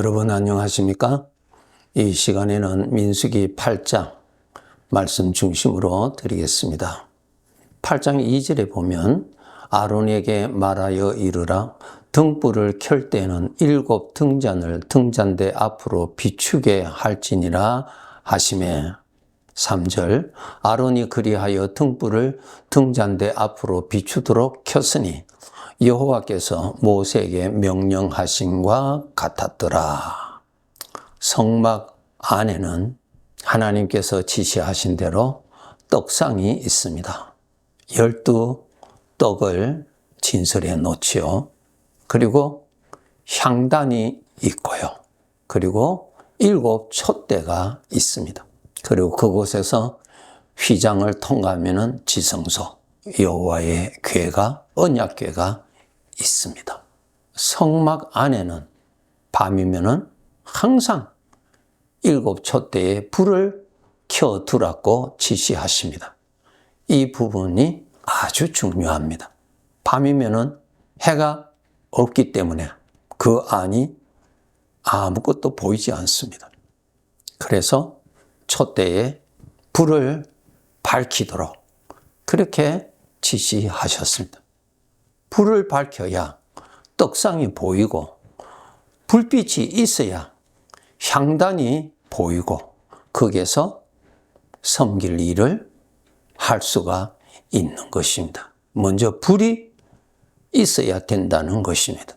여러분 안녕하십니까? 이 시간에는 민수기 8장 말씀 중심으로 드리겠습니다. 8장 2절에 보면 아론에게 말하여 이르라 등불을 켤 때는 일곱 등잔을 등잔대 앞으로 비추게 할지니라 하심에 3절 아론이 그리하여 등불을 등잔대 앞으로 비추도록 켰으니 여호와께서 모세에게 명령하신과 같았더라. 성막 안에는 하나님께서 지시하신 대로 떡상이 있습니다. 열두 떡을 진설해 놓지요. 그리고 향단이 있고요. 그리고 일곱 촛대가 있습니다. 그리고 그곳에서 휘장을 통과하면 지성소 여호와의 궤가 언약궤가 있습니다. 성막 안에는 밤이면은 항상 일곱 촛대에 불을 켜 두라고 지시하십니다. 이 부분이 아주 중요합니다. 밤이면은 해가 없기 때문에 그 안이 아무것도 보이지 않습니다. 그래서 촛대에 불을 밝히도록 그렇게 지시하셨습니다. 불을 밝혀야 떡상이 보이고 불빛이 있어야 향단이 보이고 거기에서 섬길 일을 할 수가 있는 것입니다. 먼저 불이 있어야 된다는 것입니다.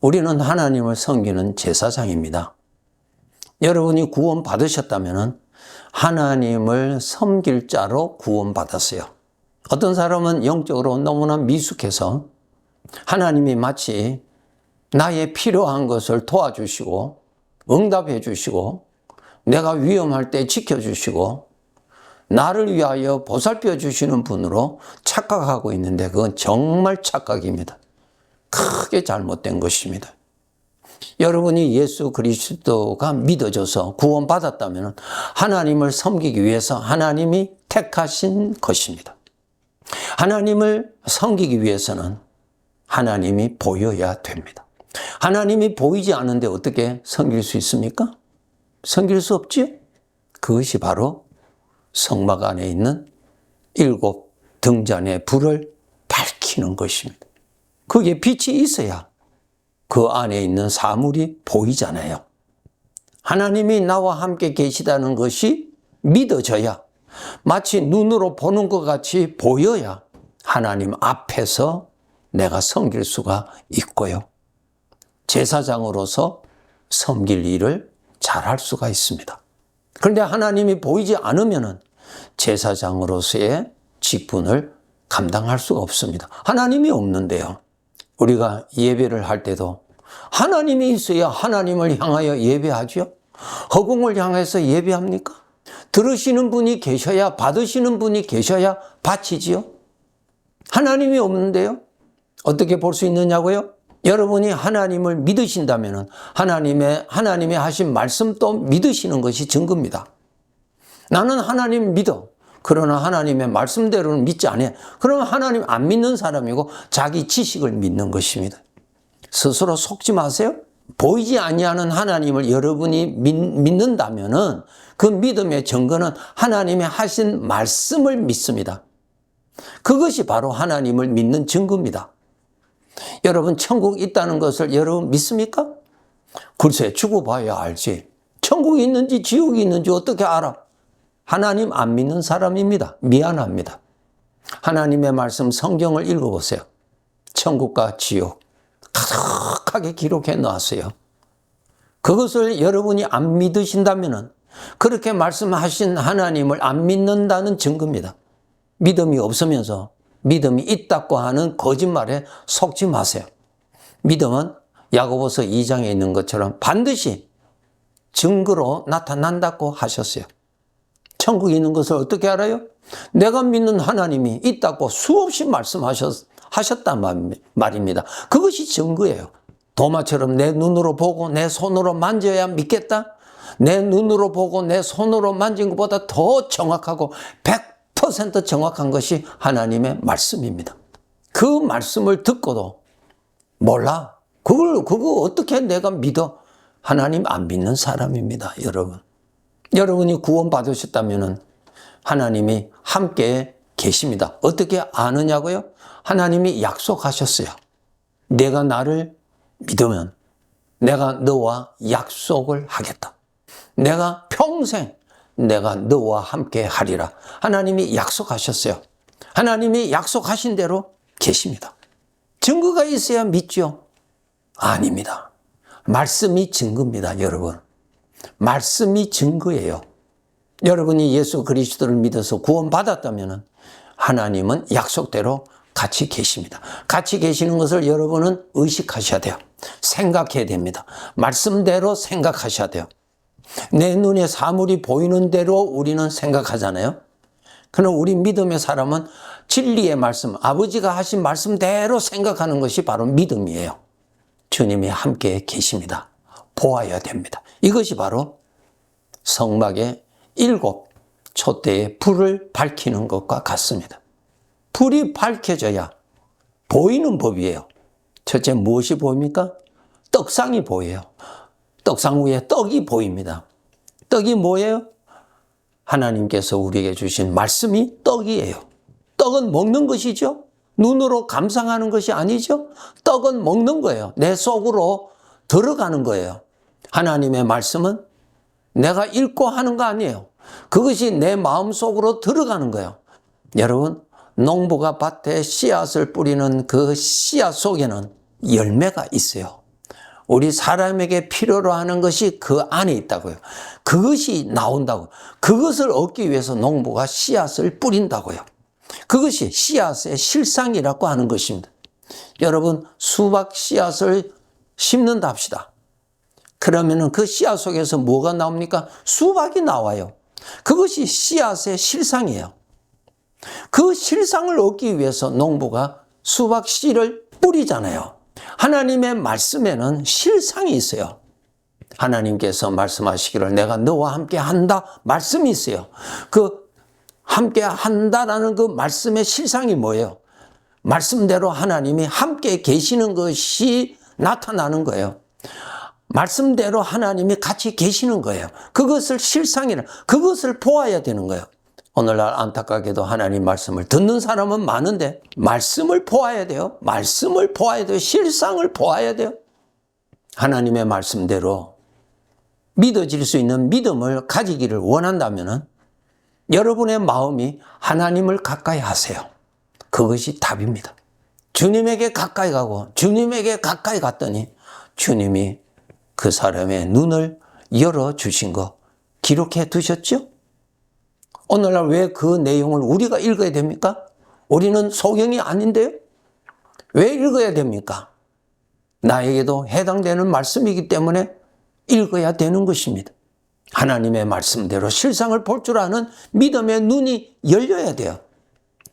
우리는 하나님을 섬기는 제사장입니다. 여러분이 구원 받으셨다면 하나님을 섬길 자로 구원 받았어요. 어떤 사람은 영적으로 너무나 미숙해서 하나님이 마치 나의 필요한 것을 도와주시고 응답해 주시고 내가 위험할 때 지켜주시고 나를 위하여 보살펴 주시는 분으로 착각하고 있는데 그건 정말 착각입니다. 크게 잘못된 것입니다. 여러분이 예수 그리스도가 믿어져서 구원받았다면 하나님을 섬기기 위해서 하나님이 택하신 것입니다. 하나님을 섬기기 위해서는 하나님이 보여야 됩니다. 하나님이 보이지 않는데 어떻게 섬길 수 있습니까? 섬길 수 없지요? 그것이 바로 성막 안에 있는 일곱 등잔의 불을 밝히는 것입니다. 그게 빛이 있어야 그 안에 있는 사물이 보이잖아요. 하나님이 나와 함께 계시다는 것이 믿어져야 마치 눈으로 보는 것 같이 보여야 하나님 앞에서 내가 섬길 수가 있고요. 제사장으로서 섬길 일을 잘 할 수가 있습니다. 그런데 하나님이 보이지 않으면 제사장으로서의 직분을 감당할 수가 없습니다. 하나님이 없는데요. 우리가 예배를 할 때도 하나님이 있어야 하나님을 향하여 예배하죠. 허공을 향해서 예배합니까? 들으시는 분이 계셔야 받으시는 분이 계셔야 바치지요. 하나님이 없는데요. 어떻게 볼 수 있느냐고요? 여러분이 하나님을 믿으신다면 하나님의 하나님의 하신 말씀도 믿으시는 것이 증거입니다. 나는 하나님 믿어. 그러나 하나님의 말씀대로는 믿지 않아. 그러면 하나님 안 믿는 사람이고 자기 지식을 믿는 것입니다. 스스로 속지 마세요. 보이지 아니하는 하나님을 여러분이 믿, 믿는다면은 그 믿음의 증거는 하나님의 하신 말씀을 믿습니다. 그것이 바로 하나님을 믿는 증거입니다. 여러분 천국 있다는 것을 여러분 믿습니까? 글쎄 죽어봐야 알지. 천국이 있는지 지옥이 있는지 어떻게 알아? 하나님 안 믿는 사람입니다. 미안합니다. 하나님의 말씀 성경을 읽어보세요. 천국과 지옥 가득하게 기록해 놨어요. 그것을 여러분이 안 믿으신다면 그렇게 말씀하신 하나님을 안 믿는다는 증거입니다. 믿음이 없으면서 믿음이 있다고 하는 거짓말에 속지 마세요. 믿음은 야고보서 2장에 있는 것처럼 반드시 증거로 나타난다고 하셨어요. 천국에 있는 것을 어떻게 알아요? 내가 믿는 하나님이 있다고 수없이 말씀하셨, 하셨단 말입니다. 그것이 증거예요. 도마처럼 내 눈으로 보고 내 손으로 만져야 믿겠다? 내 눈으로 보고 내 손으로 만진 것보다 더 정확하고 100% 정확한 것이 하나님의 말씀입니다. 그 말씀을 듣고도 몰라. 그걸, 그거 어떻게 내가 믿어? 하나님 안 믿는 사람입니다, 여러분. 여러분이 구원 받으셨다면은 하나님이 함께 계십니다. 어떻게 아느냐고요? 하나님이 약속하셨어요. 내가 나를 믿으면 내가 너와 약속을 하겠다. 내가 평생 내가 너와 함께 하리라. 하나님이 약속하셨어요. 하나님이 약속하신 대로 계십니다. 증거가 있어야 믿죠? 아닙니다. 말씀이 증거입니다, 여러분. 말씀이 증거예요. 여러분이 예수 그리스도를 믿어서 구원받았다면 하나님은 약속대로 같이 계십니다. 같이 계시는 것을 여러분은 의식하셔야 돼요. 생각해야 됩니다. 말씀대로 생각하셔야 돼요. 내 눈에 사물이 보이는 대로 우리는 생각하잖아요. 그럼 우리 믿음의 사람은 진리의 말씀, 아버지가 하신 말씀대로 생각하는 것이 바로 믿음이에요. 주님이 함께 계십니다. 보아야 됩니다. 이것이 바로 성막의 일곱 촛대의 불을 밝히는 것과 같습니다. 불이 밝혀져야 보이는 법이에요. 첫째 무엇이 보입니까? 떡상이 보여요. 떡상 위에 떡이 보입니다. 떡이 뭐예요? 하나님께서 우리에게 주신 말씀이 떡이에요. 떡은 먹는 것이죠. 눈으로 감상하는 것이 아니죠. 떡은 먹는 거예요. 내 속으로 들어가는 거예요. 하나님의 말씀은 내가 읽고 하는 거 아니에요. 그것이 내 마음 속으로 들어가는 거예요. 여러분, 농부가 밭에 씨앗을 뿌리는 그 씨앗 속에는 열매가 있어요. 우리 사람에게 필요로 하는 것이 그 안에 있다고요. 그것이 나온다고. 그것을 얻기 위해서 농부가 씨앗을 뿌린다고요. 그것이 씨앗의 실상이라고 하는 것입니다. 여러분, 수박 씨앗을 심는다 합시다. 그러면은 그 씨앗 속에서 뭐가 나옵니까? 수박이 나와요. 그것이 씨앗의 실상이에요. 그 실상을 얻기 위해서 농부가 수박 씨를 뿌리잖아요. 하나님의 말씀에는 실상이 있어요. 하나님께서 말씀하시기를 내가 너와 함께 한다 말씀이 있어요. 그 함께 한다라는 그 말씀의 실상이 뭐예요? 말씀대로 하나님이 함께 계시는 것이 나타나는 거예요. 말씀대로 하나님이 같이 계시는 거예요. 그것을 실상이라, 그것을 보아야 되는 거예요. 오늘날 안타깝게도 하나님 말씀을 듣는 사람은 많은데, 말씀을 보아야 돼요. 말씀을 보아야 돼요. 실상을 보아야 돼요. 하나님의 말씀대로 믿어질 수 있는 믿음을 가지기를 원한다면 여러분의 마음이 하나님을 가까이 하세요. 그것이 답입니다. 주님에게 가까이 가고 주님에게 가까이 갔더니 주님이 그 사람의 눈을 열어 주신 거 기록해 두셨죠? 오늘날 왜 그 내용을 우리가 읽어야 됩니까? 우리는 소경이 아닌데요? 왜 읽어야 됩니까? 나에게도 해당되는 말씀이기 때문에 읽어야 되는 것입니다. 하나님의 말씀대로 실상을 볼 줄 아는 믿음의 눈이 열려야 돼요.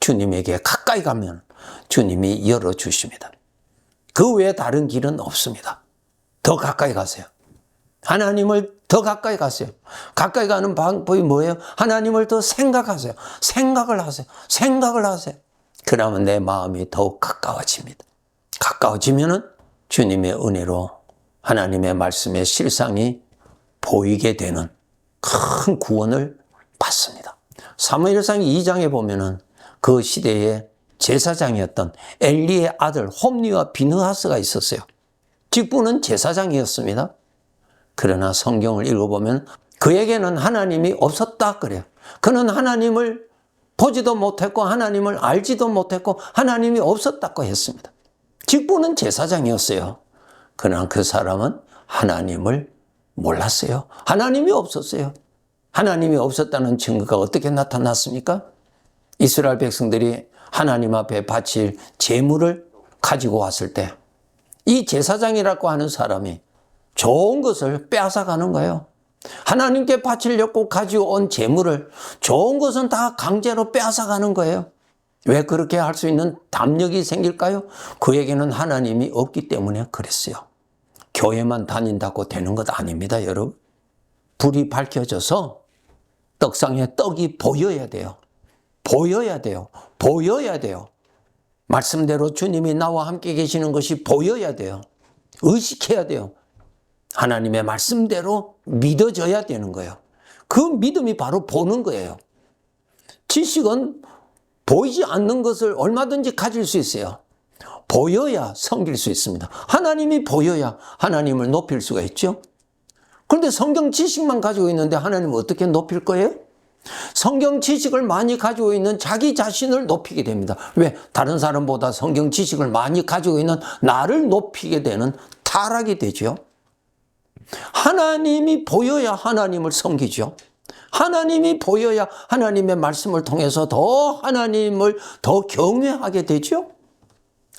주님에게 가까이 가면 주님이 열어주십니다. 그 외에 다른 길은 없습니다. 더 가까이 가세요. 하나님을 더 가까이 가세요. 가까이 가는 방법이 뭐예요? 하나님을 더 생각하세요. 생각을 하세요. 생각을 하세요. 그러면 내 마음이 더욱 가까워집니다. 가까워지면은 주님의 은혜로 하나님의 말씀의 실상이 보이게 되는 큰 구원을 받습니다. 사무엘상 2장에 보면은 그 시대에 제사장이었던 엘리의 아들 홈리와 비느하스가 있었어요. 직분은 제사장이었습니다. 그러나 성경을 읽어보면 그에게는 하나님이 없었다 그래요. 그는 하나님을 보지도 못했고 하나님을 알지도 못했고 하나님이 없었다고 했습니다. 직분은 제사장이었어요. 그러나 그 사람은 하나님을 몰랐어요. 하나님이 없었어요. 하나님이 없었다는 증거가 어떻게 나타났습니까? 이스라엘 백성들이 하나님 앞에 바칠 제물을 가지고 왔을 때 이 제사장이라고 하는 사람이 좋은 것을 빼앗아가는 거예요. 하나님께 바치려고 가지고 온 재물을 좋은 것은 다 강제로 빼앗아가는 거예요. 왜 그렇게 할 수 있는 담력이 생길까요? 그에게는 하나님이 없기 때문에 그랬어요. 교회만 다닌다고 되는 것 아닙니다, 여러분. 불이 밝혀져서 떡상에 떡이 보여야 돼요. 보여야 돼요. 보여야 돼요. 말씀대로 주님이 나와 함께 계시는 것이 보여야 돼요. 의식해야 돼요. 하나님의 말씀대로 믿어져야 되는 거예요. 그 믿음이 바로 보는 거예요. 지식은 보이지 않는 것을 얼마든지 가질 수 있어요. 보여야 섬길 수 있습니다. 하나님이 보여야 하나님을 높일 수가 있죠. 그런데 성경 지식만 가지고 있는데 하나님을 어떻게 높일 거예요? 성경 지식을 많이 가지고 있는 자기 자신을 높이게 됩니다. 왜? 다른 사람보다 성경 지식을 많이 가지고 있는 나를 높이게 되는 타락이 되죠. 하나님이 보여야 하나님을 섬기죠. 하나님이 보여야 하나님의 말씀을 통해서 더 하나님을 더 경외하게 되죠.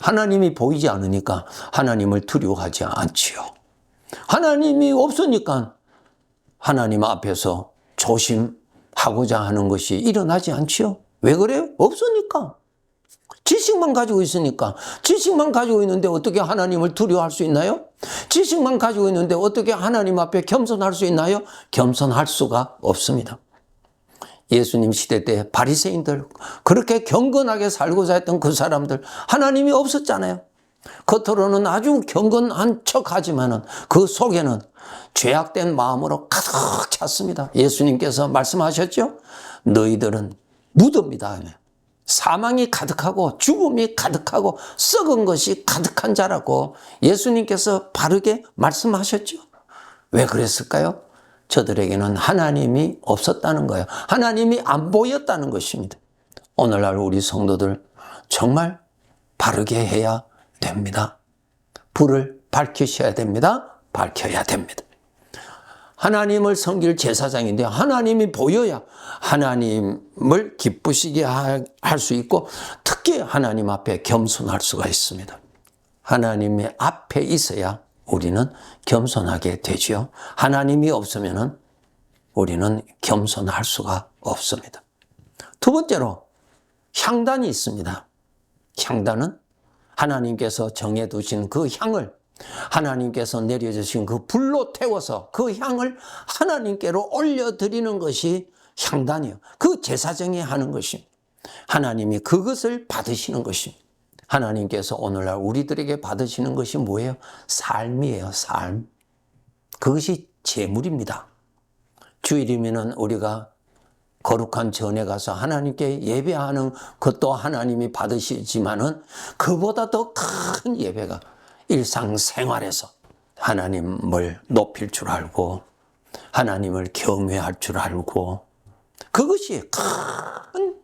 하나님이 보이지 않으니까 하나님을 두려워하지 않지요. 하나님이 없으니까 하나님 앞에서 조심하고자 하는 것이 일어나지 않지요. 왜 그래요? 없으니까. 지식만 가지고 있으니까. 지식만 가지고 있는데 어떻게 하나님을 두려워할 수 있나요? 지식만 가지고 있는데 어떻게 하나님 앞에 겸손할 수 있나요? 겸손할 수가 없습니다. 예수님 시대 때 바리새인들 그렇게 경건하게 살고자 했던 그 사람들 하나님이 없었잖아요. 겉으로는 아주 경건한 척하지만은 그 속에는 죄악된 마음으로 가득 찼습니다. 예수님께서 말씀하셨죠? 너희들은 무덤이다. 사망이 가득하고 죽음이 가득하고 썩은 것이 가득한 자라고 예수님께서 바르게 말씀하셨죠. 왜 그랬을까요? 저들에게는 하나님이 없었다는 거예요. 하나님이 안 보였다는 것입니다. 오늘날 우리 성도들 정말 바르게 해야 됩니다. 불을 밝히셔야 됩니다. 밝혀야 됩니다. 하나님을 섬길 제사장인데 하나님이 보여야 하나님을 기쁘시게 할 수 있고 특히 하나님 앞에 겸손할 수가 있습니다. 하나님의 앞에 있어야 우리는 겸손하게 되지요. 하나님이 없으면은 우리는 겸손할 수가 없습니다. 두 번째로 향단이 있습니다. 향단은 하나님께서 정해 두신 그 향을 하나님께서 내려주신 그 불로 태워서 그 향을 하나님께로 올려드리는 것이 향단이요. 그 제사정이 하는 것입니다. 하나님이 그것을 받으시는 것입니다. 하나님께서 오늘날 우리들에게 받으시는 것이 뭐예요? 삶이에요, 삶. 그것이 재물입니다. 주일이면은 우리가 거룩한 전에 가서 하나님께 예배하는 것도 하나님이 받으시지만은 그보다 더 큰 예배가 일상생활에서 하나님을 높일 줄 알고 하나님을 경외할 줄 알고 그것이 큰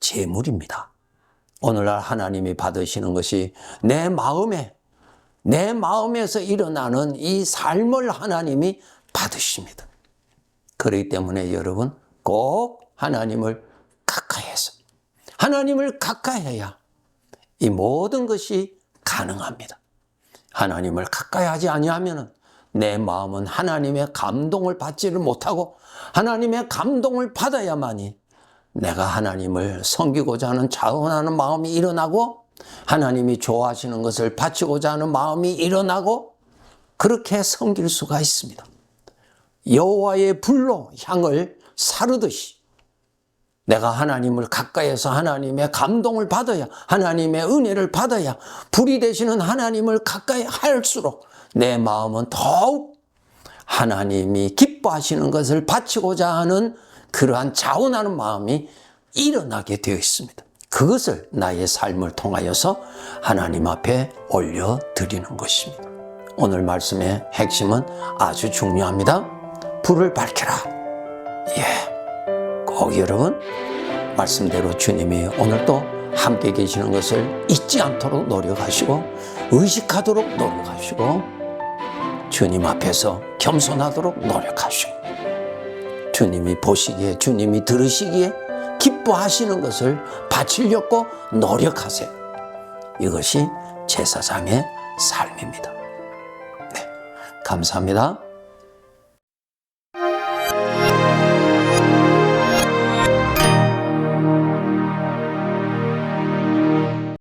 재물입니다. 오늘날 하나님이 받으시는 것이 내 마음에 내 마음에서 일어나는 이 삶을 하나님이 받으십니다. 그렇기 때문에 여러분 꼭 하나님을 가까이해서 하나님을 가까이해야 이 모든 것이 가능합니다. 하나님을 가까이 하지 아니하면 내 마음은 하나님의 감동을 받지를 못하고 하나님의 감동을 받아야만이 내가 하나님을 섬기고자 하는 자원하는 마음이 일어나고 하나님이 좋아하시는 것을 바치고자 하는 마음이 일어나고 그렇게 섬길 수가 있습니다. 여호와의 불로 향을 사르듯이 내가 하나님을 가까이에서 하나님의 감동을 받아야 하나님의 은혜를 받아야 불이 되시는 하나님을 가까이 할수록 내 마음은 더욱 하나님이 기뻐하시는 것을 바치고자 하는 그러한 자원하는 마음이 일어나게 되어 있습니다. 그것을 나의 삶을 통하여서 하나님 앞에 올려드리는 것입니다. 오늘 말씀의 핵심은 아주 중요합니다. 불을 밝혀라. 예. 꼭 여러분 말씀대로 주님이 오늘도 함께 계시는 것을 잊지 않도록 노력하시고 의식하도록 노력하시고 주님 앞에서 겸손하도록 노력하시고 주님이 보시기에 주님이 들으시기에 기뻐하시는 것을 바치려고 노력하세요. 이것이 제사장의 삶입니다. 네, 감사합니다.